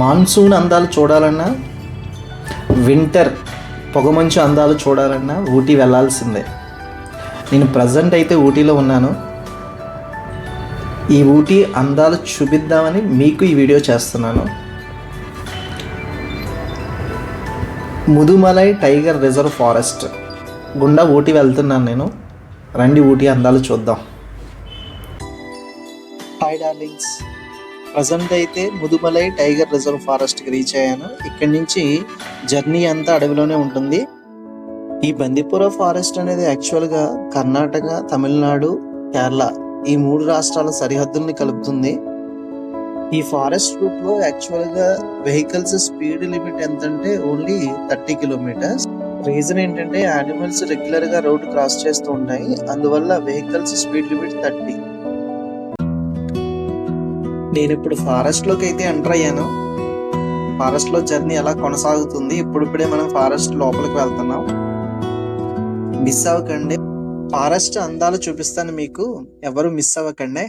Monsoon అందాలు చూడాలన్నా winter పొగమంచు అందాలు చూడాలన్నా ఊటీ వెళ్ళాల్సిందే. నేను ప్రజెంట్ అయితే ఊటీలో ఉన్నాను. ఈ ఊటీ అందాలు చూపిద్దామని మీకు ఈ వీడియో చేస్తున్నాను. ముదుమలై టైగర్ రిజర్వ్ ఫారెస్ట్ గుండా ఊటీ వెళ్తున్నాను నేను. రండి ఊటీ అందాలు చూద్దాం. హాయ్ డార్లింగ్స్ ప్రజెంట్ అయితే ముదుమలై టైగర్ రిజర్వ్ ఫారెస్ట్కి రీచ్ అయ్యాను. ఇక్కడి నుంచి జర్నీ అంతా అడవిలోనే ఉంటుంది. ఈ బందిపుర ఫారెస్ట్ అనేది యాక్చువల్గా కర్ణాటక తమిళనాడు కేరళ ఈ మూడు రాష్ట్రాల సరిహద్దుల్ని కలుపుతుంది. ఈ ఫారెస్ట్ రూట్లో యాక్చువల్గా వెహికల్స్ స్పీడ్ లిమిట్ ఎంతంటే ఓన్లీ థర్టీ కిలోమీటర్స్. రీజన్ ఏంటంటే యానిమల్స్ రెగ్యులర్గా రోడ్డు రోడ్ క్రాస్ చేస్తూ ఉంటాయి. అందువల్ల వెహికల్స్ స్పీడ్ లిమిట్ థర్టీ. నేను ఇప్పుడు ఫారెస్ట్లోకి అయితే ఎంటర్ అయ్యాను. ఫారెస్ట్లో జర్నీ ఎలా కొనసాగుతుంది? ఇప్పుడిప్పుడే మనం ఫారెస్ట్ లోపలికి వెళ్తున్నాం. మిస్ అవ్వకండి. ఫారెస్ట్ అందాలు చూపిస్తాను మీకు. ఎవరు మిస్ అవ్వకండి.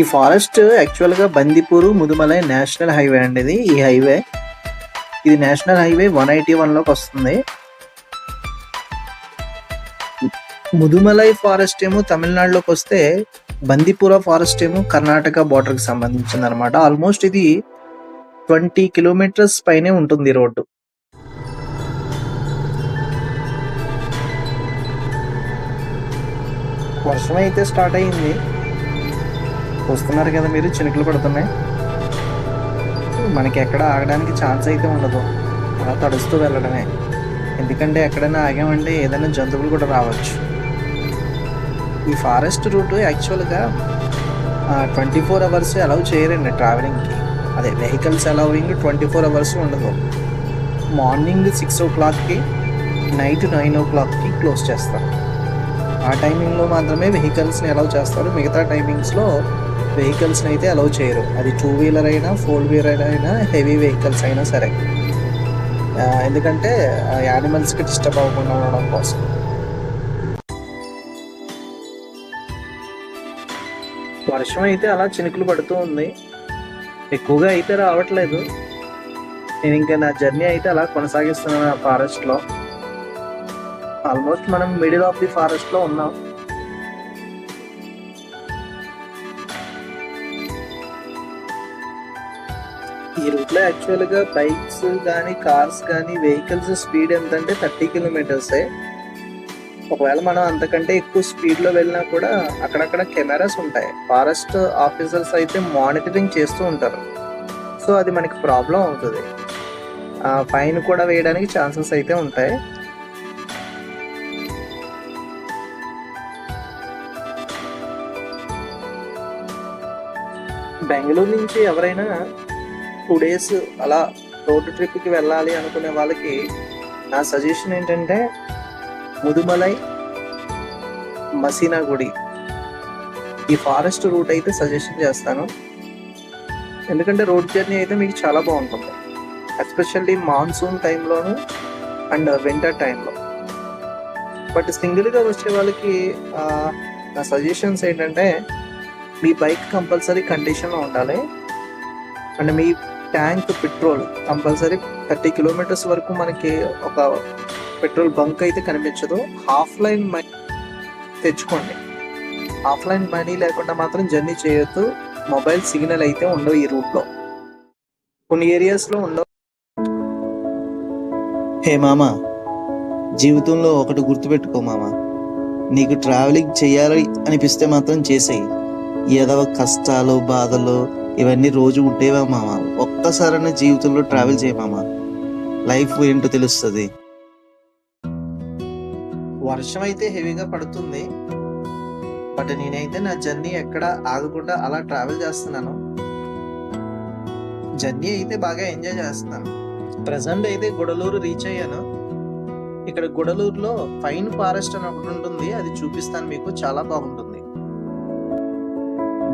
ఈ ఫారెస్ట్ యాక్చువల్గా బందిపూరు ముదుమలై నేషనల్ హైవే అండి ఇది ఈ హైవే. ఇది నేషనల్ హైవే వన్ ఎయిటీ వన్లోకి వస్తుంది. ముదుమలై ఫారెస్ట్ ఏమో తమిళనాడులోకి వస్తే బందిపుర ఫారెస్ట్ ఏమో కర్ణాటక బార్డర్కి సంబంధించింది అనమాట ఆల్మోస్ట్ ఇది ట్వంటీ కిలోమీటర్స్ పైనే ఉంటుంది రోడ్డు. వర్షం అయితే స్టార్ట్ అయింది. చూస్తున్నారు కదా మీరు చినుకులు పడుతున్నాయి. మనకి ఎక్కడ ఆగడానికి ఛాన్స్ అయితే ఉండదు. అలా తడుస్తూ వెళ్ళడమే. ఎందుకంటే ఎక్కడైనా ఆగామంటే ఏదైనా జంతువులు కూడా రావచ్చు. ఈ ఫారెస్ట్ రూట్ యాక్చువల్గా ట్వంటీ ఫోర్ అవర్స్ అలౌ చేయరండి ట్రావెలింగ్కి. అదే vehicles allowing twenty four hours ఉండదు. మార్నింగ్ సిక్స్ ఓ క్లాక్కి నైట్ నైన్ ఓ క్లాక్కి క్లోజ్ చేస్తారు. ఆ టైమింగ్లో మాత్రమే వెహికల్స్ని అలౌ చేస్తారు. మిగతా టైమింగ్స్లో వెహికల్స్ని అయితే అలౌ చేయరు. అది టూ వీలర్ అయినా ఫోర్ వీలర్ అయినా హెవీ వెహికల్స్ అయినా సరే. ఎందుకంటే యానిమల్స్కి డిస్టర్బ్ అవ్వకుండా ఉండడం కోసం. వర్షం అయితే అలా చినుకులు పడుతూ ఉంది. ఎక్కువగా అయితే రావట్లేదు. నేను ఇంకా నా జర్నీ అయితే అలా కొనసాగిస్తున్నాను ఆ ఫారెస్ట్లో ఆల్మోస్ట్ మనం మిడిల్ ఆఫ్ ది ఫారెస్ట్లో ఉన్నాం. ఈ రూట్లో యాక్చువల్గా బైక్స్ కానీ కార్స్ కానీ వెహికల్స్ స్పీడ్ ఎంత అంటే థర్టీ కిలోమీటర్స్ ఒకవేళ మనం అంతకంటే ఎక్కువ స్పీడ్లో వెళ్ళినా కూడా అక్కడక్కడ కెమెరాస్ ఉంటాయి. ఫారెస్ట్ ఆఫీసర్స్ అయితే మానిటరింగ్ చేస్తూ ఉంటారు. సో అది మనకి ప్రాబ్లం అవుతుంది. ఫైన్ కూడా వేయడానికి ఛాన్సెస్ అయితే ఉంటాయి. బెంగళూరు నుంచి ఎవరైనా టూ డేస్ అలా రోడ్ ట్రిప్కి వెళ్ళాలి అనుకునే వాళ్ళకి నా సజెషన్ ఏంటంటే ముదుమలై మసీనా గుడి ఈ ఫారెస్ట్ రూట్ అయితే సజెషన్ చేస్తాను. ఎందుకంటే రోడ్ జర్నీ అయితే మీకు చాలా బాగుంటుంది. ఎస్పెషల్లీ మాన్సూన్ టైంలోను అండ్ వింటర్ టైంలో. బట్ సింగిల్గా వచ్చే వాళ్ళకి నా సజెషన్స్ ఏంటంటే మీ బైక్ కంపల్సరీ కండిషన్లో ఉండాలి. And me tank petrol compulsory thirty kilometres వరకు మనకి ఒక పెట్రోల్ బంక్ అయితే కనిపించదు. ఆఫ్లైన్ మనీ తెచ్చుకోండి. ఆఫ్లైన్ మనీ లేకుండా మాత్రం జర్నీ చేయొద్దు. మొబైల్ సిగ్నల్ అయితే ఉండవు ఈ రూట్లో. కొన్ని ఏరియాస్లో ఉండవు. హే మామ జీవితంలో ఒకటి గుర్తుపెట్టుకో మామ. నీకు ట్రావెలింగ్ చేయాలి అనిపిస్తే మాత్రం చేసేయి. ఏదో కష్టాలు బాధలు ఇవన్నీ రోజు ఉండేవా మామ. ఒక్కసారైనా జీవితంలో ట్రావెల్ చేయమామా లైఫ్ ఏంటో తెలుస్తుంది. వర్షం అయితే హెవీగా పడుతుంది. బట్ నేనైతే నా జర్నీ ఎక్కడ ఆగకుండా అలా ట్రావెల్ చేస్తున్నాను. జర్నీ అయితే బాగా ఎంజాయ్ చేస్తున్నాను. ప్రజెంట్ అయితే గుడలూరు రీచ్ అయ్యాను. ఇక్కడ గుడలూరులో ఫైన్ ఫారెస్ట్ అని ఒకటి ఉంటుంది. అది చూపిస్తాను మీకు. చాలా బాగుంటుంది.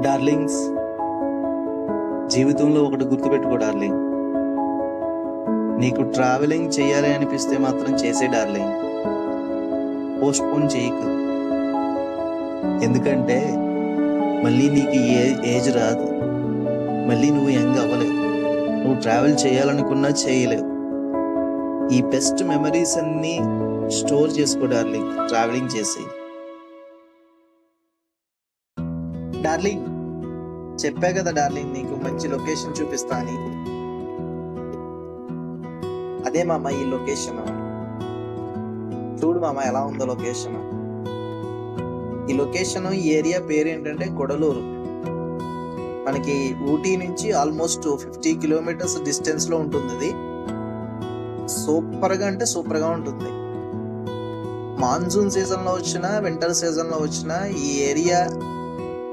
డార్లింగ్స్ జీవితంలో ఒకటి గుర్తుపెట్టుకో డార్లింగ్ నీకు ట్రావెలింగ్ చేయాలి అనిపిస్తే మాత్రం చేసే డార్లింగ్ పోస్ట్ పోన్ చేయకు. ఎందుకంటే మళ్ళీ నీకు ఏ ఏజ్ రాదు. మళ్ళీ నువ్వు యంగ్ అవ్వలేవు. నువ్వు ట్రావెల్ చేయాలనుకున్నా చేయలేవు. ఈ బెస్ట్ మెమరీస్ అన్ని స్టోర్ చేసుకో డార్లింగ్ ట్రావెలింగ్ చేసి డార్లింగ్ చెప్పా కదా డార్లింగ్ నీకు మంచి లొకేషన్ చూపిస్తా అని అదే మామ ఈ లొకేషన్ చూడు మామ ఎలా ఉందో లొకేషన్ ఈ లొకేషన్ ఈ ఏరియా పేరు ఏంటంటే కొడలూరు. మనకి ఊటీ నుంచి ఆల్మోస్ట్ ఫిఫ్టీ కిలోమీటర్స్ డిస్టెన్స్లో ఉంటుంది ఇది సూపర్గా అంటే సూపర్గా ఉంటుంది. మాన్సూన్ సీజన్లో వచ్చిన వింటర్ సీజన్లో వచ్చిన ఈ ఏరియా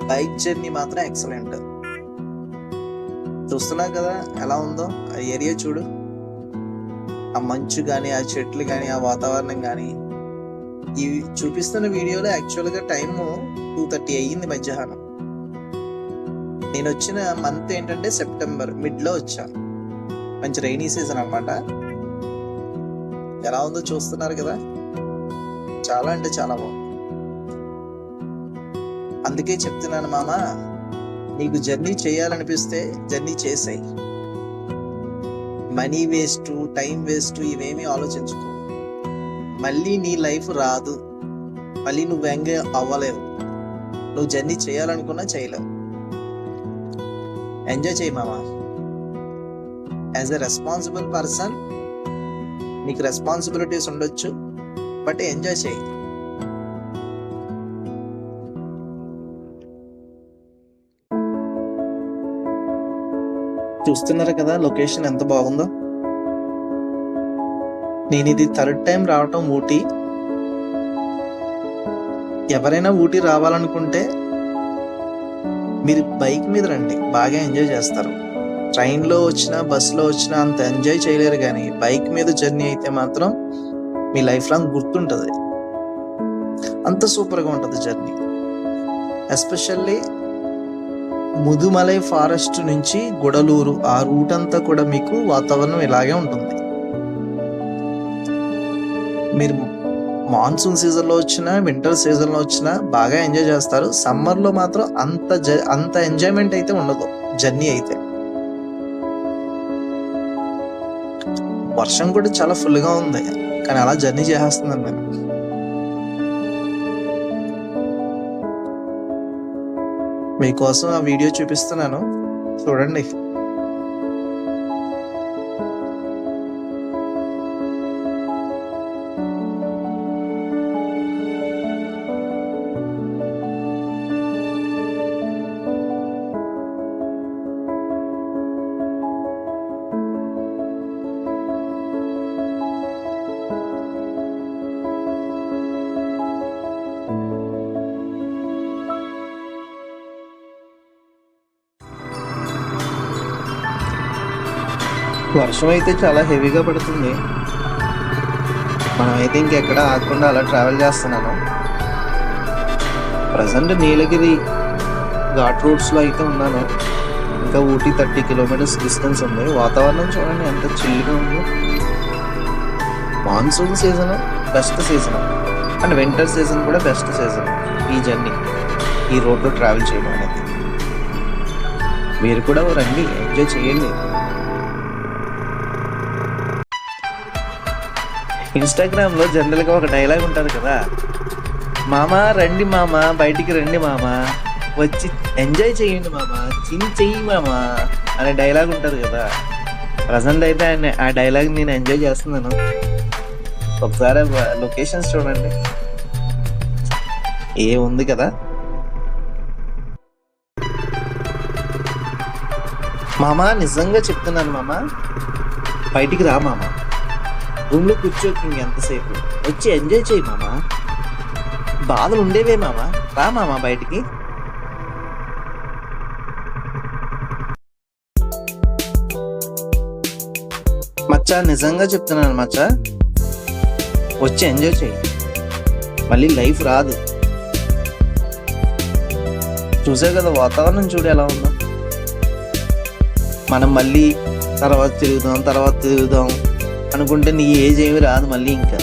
బైక్ జర్నీ మాత్రం ఎక్సలెంట్ చూస్తున్నావు కదా ఎలా ఉందో? ఆ ఏరియా చూడు. ఆ మంచు కానీ ఆ చెట్లు కానీ ఆ వాతావరణం కానీ ఈ చూపిస్తున్న వీడియోలో యాక్చువల్గా టైం టూ థర్టీ అయ్యింది మధ్యాహ్నం. నేను వచ్చిన మంత్ ఏంటంటే సెప్టెంబర్ మిడ్లో వచ్చా. మంచి రైనీ సీజన్ అన్నమాట. ఎలా ఉందో చూస్తున్నారు కదా? చాలా అంటే చాలా బాగుంది. అందుకే చెప్తున్నాను మామ నీకు జర్నీ చేయాలనిపిస్తే జర్నీ చేసాయి. మనీ వేస్ట్ టైం వేస్ట్ ఇవేమీ ఆలోచించుకో. మళ్ళీ నీ లైఫ్ రాదు. మళ్ళీ నువ్వు ఎంగ అవ్వలేవు. నువ్వు జర్నీ చేయాలనుకున్నా చేయలేవు. ఎంజాయ్ చేయి మామ. యాజ్ ఎ రెస్పాన్సిబుల్ పర్సన్ నీకు రెస్పాన్సిబిలిటీస్ ఉండొచ్చు బట్ ఎంజాయ్ చేయి. చూస్తున్నారు కదా లొకేషన్ ఎంత బాగుందో? నేను ఇది థర్డ్ టైం రావటం ఊటీ. ఎవరైనా ఊటీ రావాలనుకుంటే మీరు బైక్ మీద రండి బాగా ఎంజాయ్ చేస్తారు. ట్రైన్లో వచ్చినా బస్సులో వచ్చినా అంత ఎంజాయ్ చేయలేరు కానీ బైక్ మీద జర్నీ అయితే మాత్రం మీ లైఫ్ లాంగ్ గుర్తుంటుంది. అంత సూపర్గా ఉంటుంది జర్నీ. ఎస్పెషల్లీ ముదుమలై ఫారెస్ట్ నుంచి గుడలూరు ఆ రూట్ అంతా కూడా మీకు వాతావరణం ఇలాగే ఉంటుంది. మీరు మాన్సూన్ సీజన్లో వచ్చినా వింటర్ సీజన్లో వచ్చినా బాగా ఎంజాయ్ చేస్తారు. సమ్మర్లో మాత్రం అంత జ అంత ఎంజాయ్మెంట్ అయితే ఉండదు. జర్నీ అయితే. వర్షం కూడా చాలా ఫుల్గా ఉంది. కానీ అలా జర్నీ చేసేస్తున్నాను నేను. మీకోసం ఆ వీడియో చూపిస్తున్నాను. చూడండి. వర్షం అయితే చాలా హెవీగా పడుతుంది. మనం అయితే ఇంకెక్కడ ఆగకుండా అలా ట్రావెల్ చేస్తున్నాను. ప్రజెంట్ నీలగిరి ఘాట్ రూట్స్లో అయితే ఉన్నాను. ఇంకా ఊటీ థర్టీ కిలోమీటర్స్ డిస్టెన్స్ ఉంది. వాతావరణం చూడండి ఎంత చిల్లుగా ఉందో. Monsoon season best season. And winter season కూడా బెస్ట్ సీజన్ ఈ జర్నీ. ఈ రోడ్లో ట్రావెల్ చేయడం అనేది. మీరు కూడా రండి ఎంజాయ్ చేయండి. ఇన్స్టాగ్రామ్లో జనరల్గా ఒక డైలాగ్ ఉంటుంది కదా. మామ రండి మామ బయటికి రండి మామ వచ్చి ఎంజాయ్ చేయండి మామ చిన్ చెయ్యి మామ అనే డైలాగ్ ఉంటుంది కదా. ప్రజెంట్ అయితే ఆయన ఆ డైలాగ్ నేను ఎంజాయ్ చేస్తున్నాను. ఒకసారి లొకేషన్స్ చూడండి. ఏ ఉంది కదా. మామ నిజంగా చెప్తున్నాను మామ బయటికి రా మామ రూమ్లో లో ఎంతసేపు? వచ్చి ఎంజాయ్ చేయి మామా. బాధలు ఉండేవే మామా. రా మామా బయటికి. మచ్చా నిజంగా చెప్తున్నాను మచ్చా. వచ్చి ఎంజాయ్ చేయి. మళ్ళీ లైఫ్ రాదు. చూసే కదా వాతావరణం చూడు ఎలా ఉందో. మనం మళ్ళీ తర్వాత తిరుగుదాం తర్వాత తిరుగుదాం. అనుకుంటే నీ ఏజ్ ఏమి రాదు మళ్ళీ ఇంకా.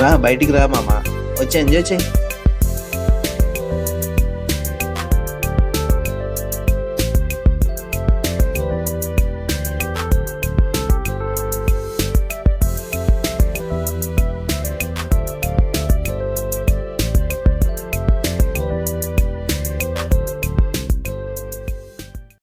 రా బయటికి రా మామ. వచ్చి ఎంజాయ్ చేయి.